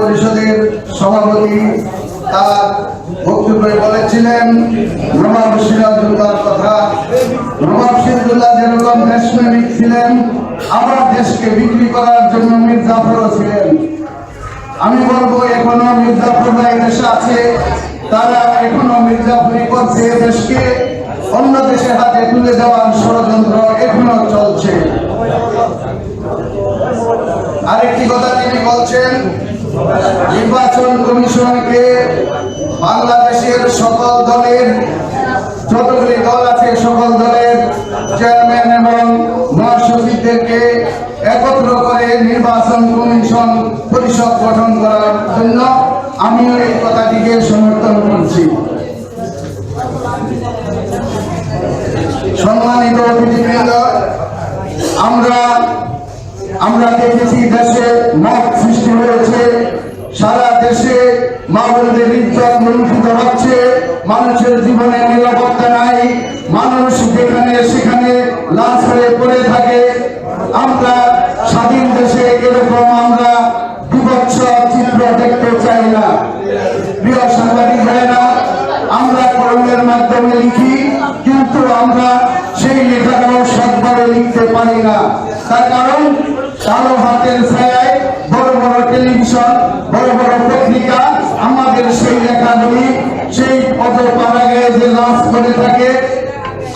পরিষদের সভাপতি তার বলেছিলেন নবাব সিরাজুল্লাহর কথা। নবাব সিরাজুল্লাহ যেরকম দেশপ্রেমিক ছিলেন আবার দেশকে বিক্রি করার জন্য ছিলেন। আমি বলব, এখনও মির্জাফররা দেশে আছে। তারা এখনও মির্জাফরি করছে দেশকে। অন্য দেশের হাতে তুলে দেওয়ার ষড়যন্ত্র এখনও চলছে। আরেকটি কথা তিনি বলছেন নির্বাচন কমিশনকে বাংলাদেশের সকল দলের, যতগুলি দল আছে সকল দলের চেয়ারম্যান এবং মহাসচিবদেরকে একত্র করে নির্বাচন কমিশন পরিষদ গঠন করার জন্য আমিও এই কথাটিকে সমর্থন করছি। সম্মানিত অতিথিবৃন্দ, আমরা আমরা দেখেছি দেশে মত সৃষ্টি মাহবুবদের ইজ্জত লুণ্ঠিত হচ্ছে। মানুষের জীবনে নিরাপত্তা নাই। মানুষ যেখানে, সেখানে লাশ হয়ে পড়ে থাকে। আমরা স্বাধীন দেশে এরকম আমরা কিন্তু আমরা সেই লেখাটাও লিখতে পারি না। তার কারণ, কালো হাতের ছায়ায় বড় বড় টেলিভিশন, বড় বড় আমাদের সেই লেখাগুলি সেই পদ পাড়াগে যে লাভ করে থাকে,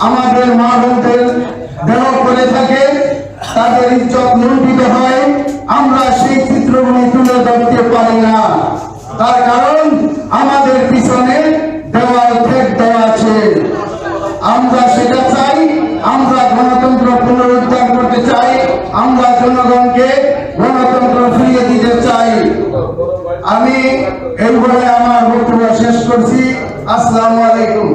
আমাদের মা বোনদের দেহ করে থাকে, তাদের ইজ্জত লুণ্ঠিত হয়। আমরা সেই চিত্রগুলি তুলে ধরতে পারি না। তার কারণ আমাদের পিছনে দেওয়াল ঠেক দেওয়া আছে। আমরা সেটা চাই, আমরা গণতন্ত্র পুনরুদ্ধার করতে চাই, আমরা জনগণকে গণতন্ত্র ফিরিয়ে দিতে চাই আমি বলে আমার বক্তব্য শেষ করছি। আসসালামু আলাইকুম।